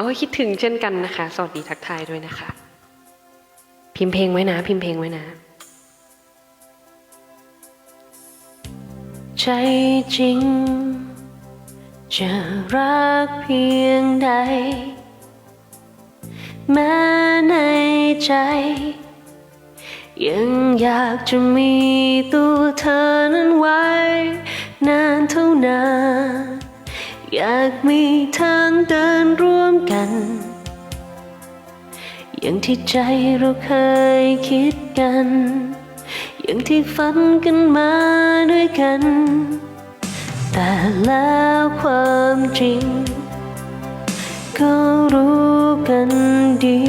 โอ้คิดถึงเช่นกันนะคะ สวัสดีทักทายด้วยนะคะ พิมพ์เพลงไว้นะ พิมพ์เพลงไว้นะ ใจจริง จะรักเพียงใด แม้ในใจ ยังอยากจะมีตัวเธอนั้นไว้ นานเท่านาน อยากมีทางเดินร่วมกัน อย่างที่ใจเราเคยคิดกัน อย่างที่ฝันกันมาด้วยกัน แต่แล้วความจริง ก็รู้กันดี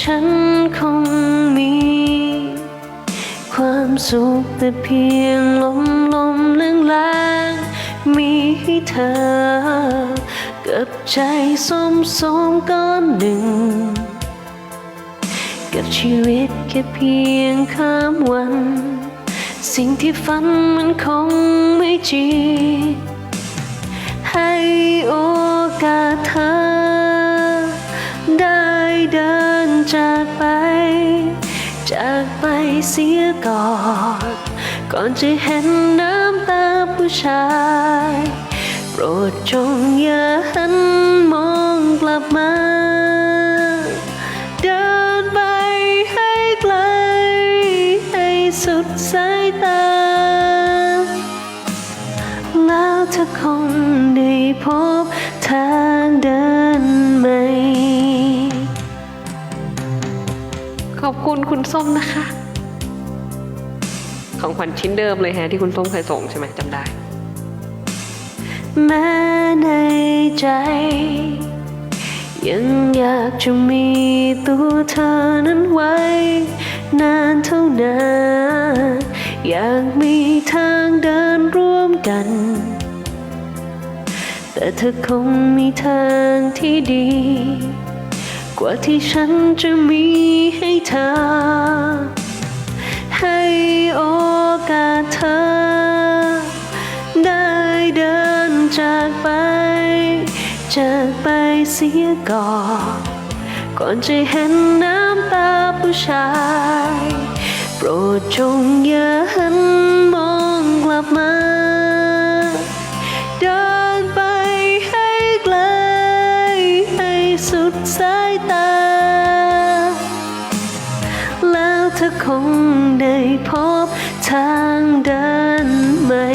ฉันคงมีความสุขแต่เพียงลมลมแรงแรง มีให้เธอ กับใจสมสมก้อนหนึ่ง กับชีวิตแค่เพียงข้ามวัน สิ่งที่ฝันมันคงไม่จริงให้โอกาสเธอ ได้เดินจากไป จากไปเสียก่อน ก่อนจะเห็นน้ำ ชาย โปรดจงอย่าหันมองกลับมา เดินไปให้ไกล ให้สุดสายตา แล้วเธอคงได้พบทางเดินใหม่ขอบคุณคุณส้มนะคะ ของขวัญชิ้นเดิมเลยฮะที่คุณส้มเคยส่งใช่ไหมจำได้แม้ในใจ ยังอยากจะมีตัวเธอนั้นไว้ นานเท่านานอยากมีทางเดินร่วมกัน แต่เธอคงมีทางที่ดี กว่าที่ฉันจะมีให้เธอ เดินจากไป จากไปเสียก่อน ก่อนจะเห็นน้ำตาผู้ชาย โปรดจงอย่าหันมองกลับมาเดินไปให้ไกล ให้สุดสายตา แล้วเธอคงได้พบทางเดินใหม่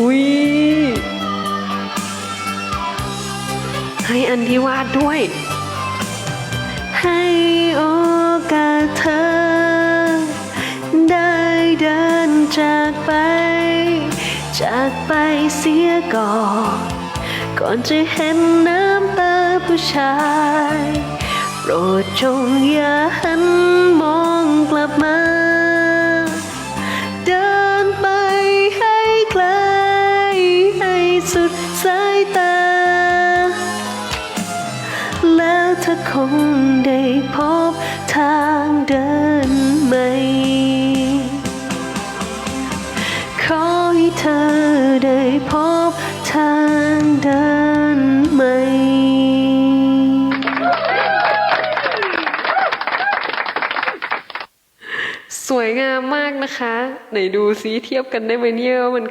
อุ้ยให้อันที่วาดด้วย ให้โอกาสเธอ ได้เดินจากไป จากไปเสียก่อน ก่อนจะเห็นน้ำตาผู้ชาย โปรดจงอย่าหัน คงได้พบทางเดินใหม่ ขอให้เธอได้พบทางเดินใหม่สวยงามมากนะคะ ไหนดูซิเทียบกันได้ไหมเนี่ยว่ามัน